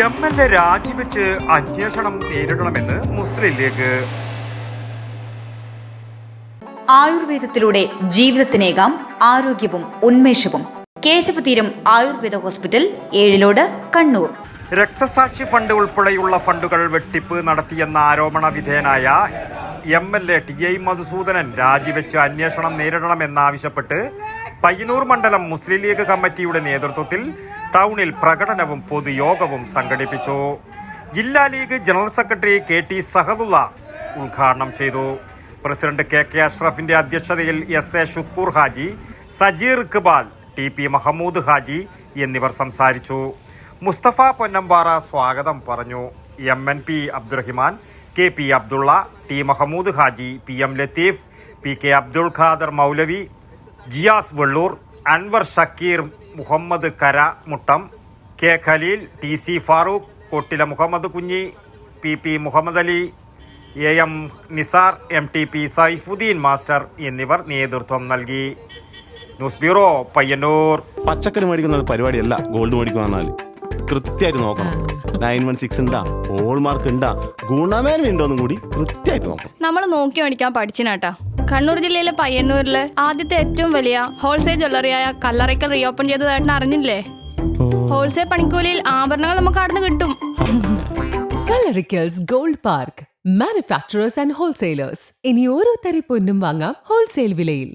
M L A രാജിവെച്ച് അന്വേഷണം നേരിടണമെന്ന് മുസ്ലിം league. ആയുർവേദത്തിലൂടെ ജീവിതത്തിനേകാം ആരോഗ്യവും ഉന്മേഷവും. കേശവതീരം ആയുർവേദ ഹോസ്പിറ്റൽ ഏഴിലോട് കണ്ണൂർ. രക്തസാക്ഷി ഫണ്ട് ഉൾപ്പെടെയുള്ള ഫണ്ടുകൾ വെട്ടിപ്പ് നടത്തിയെന്ന ആരോപണ വിധേയനായ M L A T I Madhusoodanan രാജിവെച്ച് അന്വേഷണം നേരിടണമെന്നാവശ്യപ്പെട്ട് പയ്യന്നൂർ മണ്ഡലം മുസ്ലിം ലീഗ് കമ്മിറ്റിയുടെ നേതൃത്വത്തിൽ ടൗണിൽ പ്രകടനവും പൊതുയോഗവും സംഘടിപ്പിച്ചു. ജില്ലാ league general secretary K T Sahadulla ഉദ്ഘാടനം ചെയ്തു. പ്രസിഡന്റ് കെ കെ അഷ്റഫിന്റെ അധ്യക്ഷതയിൽ S A Shukoor Haji Sajeer Iqbal T P Mahmood Haji എന്നിവർ സംസാരിച്ചു. മുസ്തഫ പൊന്നമ്പാറ സ്വാഗതം പറഞ്ഞു. M N P Abdurahiman K P Abdulla T Mahmood Haji P M Latheef P K Abdul Khader Moulavi Jiyas Vellur Anwar Shakeer Muhammad Kara Muttam K Khaleel T C Farooq Kottila Muhammad Kunhi P P Muhammad Ali A M Nizar M T P Saifuddin master എന്നിവർ നേതൃത്വം നൽകി. News bureau Payyanur. പച്ചക്കറി മേടിക്കുന്ന പരിപാടിയല്ല gold മേടിക്കുക കൃത്യമായിട്ട് നോക്കണം. Nine one six ഉണ്ടാ ഹോൾ മാർക്ക് ഉണ്ടാ ഗുണമേന്മ ഉണ്ടോന്നും കൂടി കൃത്യമായിട്ട് നോക്കണം. നമ്മൾ നോക്കി മേടിക്കാൻ പഠിച്ചിനാട്ടാ. കണ്ണൂർ ജില്ലയിലെ പയ്യന്നൂരിൽ ആദ്യത്തെ ഏറ്റവും വലിയ ഹോൾസെയിൽ ജ്വല്ലറിയായ കല്ലറയ്ക്കൽ റീഓപ്പൺ ചെയ്തതായിട്ട് അറിഞ്ഞില്ലേ? ഹോൾസെയിൽ പണിക്കൂലിയിൽ ആഭരണങ്ങൾ നമുക്ക് അവിടുന്ന് കിട്ടും. Kallarickals gold park manufacturers and wholesalers ഇനി ഓരോ തരി പൊന്നും വാങ്ങാം ഹോൾസെയിൽ വിലയിൽ.